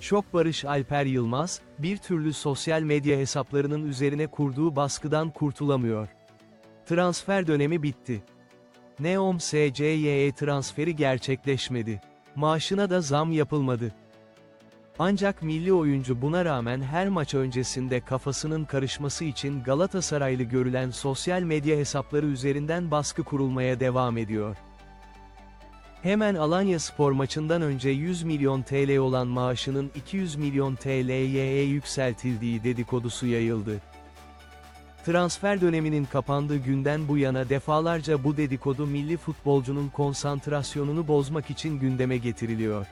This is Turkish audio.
Şok Barış Alper Yılmaz, bir türlü sosyal medya hesaplarının üzerine kurduğu baskıdan kurtulamıyor. Transfer dönemi bitti. Neom SCYE transferi gerçekleşmedi. Maaşına da zam yapılmadı. Ancak milli oyuncu buna rağmen her maç öncesinde kafasının karışması için Galatasaraylı görülen sosyal medya hesapları üzerinden baskı kurulmaya devam ediyor. Hemen Alanya Spor maçından önce 100 milyon TL olan maaşının 200 milyon TL'ye yükseltildiği dedikodusu yayıldı. Transfer döneminin kapandığı günden bu yana defalarca bu dedikodu milli futbolcunun konsantrasyonunu bozmak için gündeme getiriliyor.